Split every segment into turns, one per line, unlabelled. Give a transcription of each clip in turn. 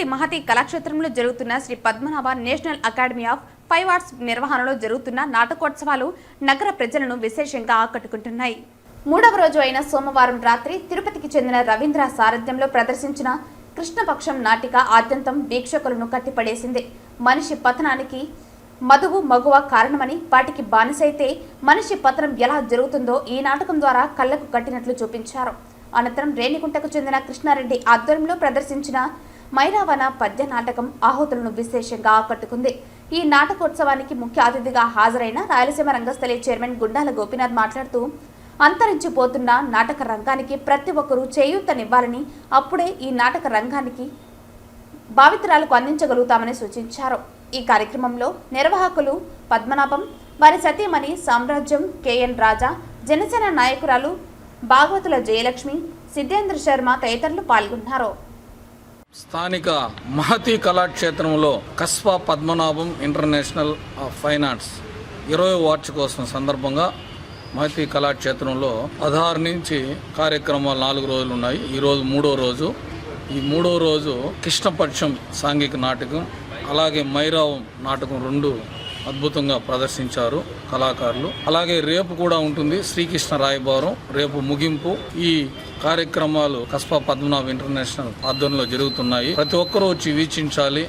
తిరుపతి మహతి కళాక్షేత్రంలో జరుగుతున్న Shri Padmanabha national academy of five arts నిర్వహణలో జరుగుతున్న నాటకోత్సవాలు నగర ప్రజలను విశేషంగా ఆకట్టుకుంటున్నాయి. మూడవ రోజు అయిన సోమవారం రాత్రి తిరుపతికి చెందిన రవీంద్ర సారథ్యంలో ప్రదర్శించిన కృష్ణపక్షం నాటిక ఆద్యంతం వీక్షకులను కట్టిపడేసింది. మనిషి పతనానికి మధువు మగువ కారణమని వాటికి బానిసైతే మనిషి పతనం ఎలా జరుగుతుందో ఈ నాటకం ద్వారా కళ్ళకు కట్టినట్లు చూపించారు. అనంతరం రేణిగుంటకు చెందిన కృష్ణారెడ్డి ఆధ్వర్యంలో ప్రదర్శించిన మైరావన పద్య నాటకం ఆహుతులను విశేషంగా ఆకట్టుకుంది. ఈ నాటకోత్సవానికి ముఖ్య అతిథిగా హాజరైన రాయలసీమ రంగస్థలి చైర్మన్ గుండాల గోపీనాథ్ మాట్లాడుతూ అంతరించిపోతున్న నాటక రంగానికి ప్రతి ఒక్కరూ చేయూతనివ్వాలని అప్పుడే ఈ నాటక రంగానికి భావితరాలకు అందించగలుగుతామని సూచించారు. ఈ కార్యక్రమంలో నిర్వాహకులు పద్మనాభం వారి సతీమణి సామ్రాజ్యం కెఎన్ రాజా జనసేన నాయకురాలు భాగవతుల జయలక్ష్మి సిద్ధేంద్ర శర్మ తదితరులు పాల్గొన్నారు.
స్థానిక మహతి కళాక్షేత్రంలో Kasba Padmanabham international fine arts ఇరవై వార్షికోత్సవం సందర్భంగా మహతి కళాక్షేత్రంలో పదహారు నుంచి కార్యక్రమాలు నాలుగు రోజులు ఉన్నాయి. ఈరోజు మూడో రోజు. ఈ మూడో రోజు కృష్ణపక్షం సాంఘిక నాటకం అలాగే మైరావం నాటకం రెండు అద్భుతంగా ప్రదర్శించారు కళాకారులు. అలాగే రేపు కూడా ఉంటుంది శ్రీకృష్ణ రాయబారం. రేపు ముగింపు ఈ కార్యక్రమాలు కస్బా పద్మనాభ ఇంటర్నేషనల్ ఆధ్వర్యంలో జరుగుతున్నాయి. ప్రతి ఒక్కరూ వచ్చి వీక్షించాలి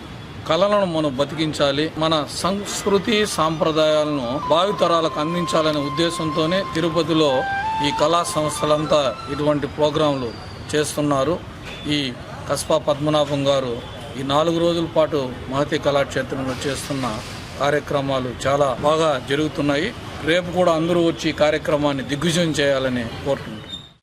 కళలను మనం బతికించాలి మన సంస్కృతి సాంప్రదాయాలను భావితరాలకు అందించాలనే ఉద్దేశంతోనే తిరుపతిలో ఈ కళా సంస్థలంతా ఇటువంటి ప్రోగ్రాంలు చేస్తున్నారు. ఈ కస్బా పద్మనాభం గారు ఈ నాలుగు రోజుల పాటు మహతి కళాక్షేత్రంలో చేస్తున్న కార్యక్రమాలు చాలా బాగా జరుగుతున్నాయి. రేపు కూడా అందరూ వచ్చి కార్యక్రమాన్ని దిగ్విజయం చేయాలని కోరుకుంటున్నాను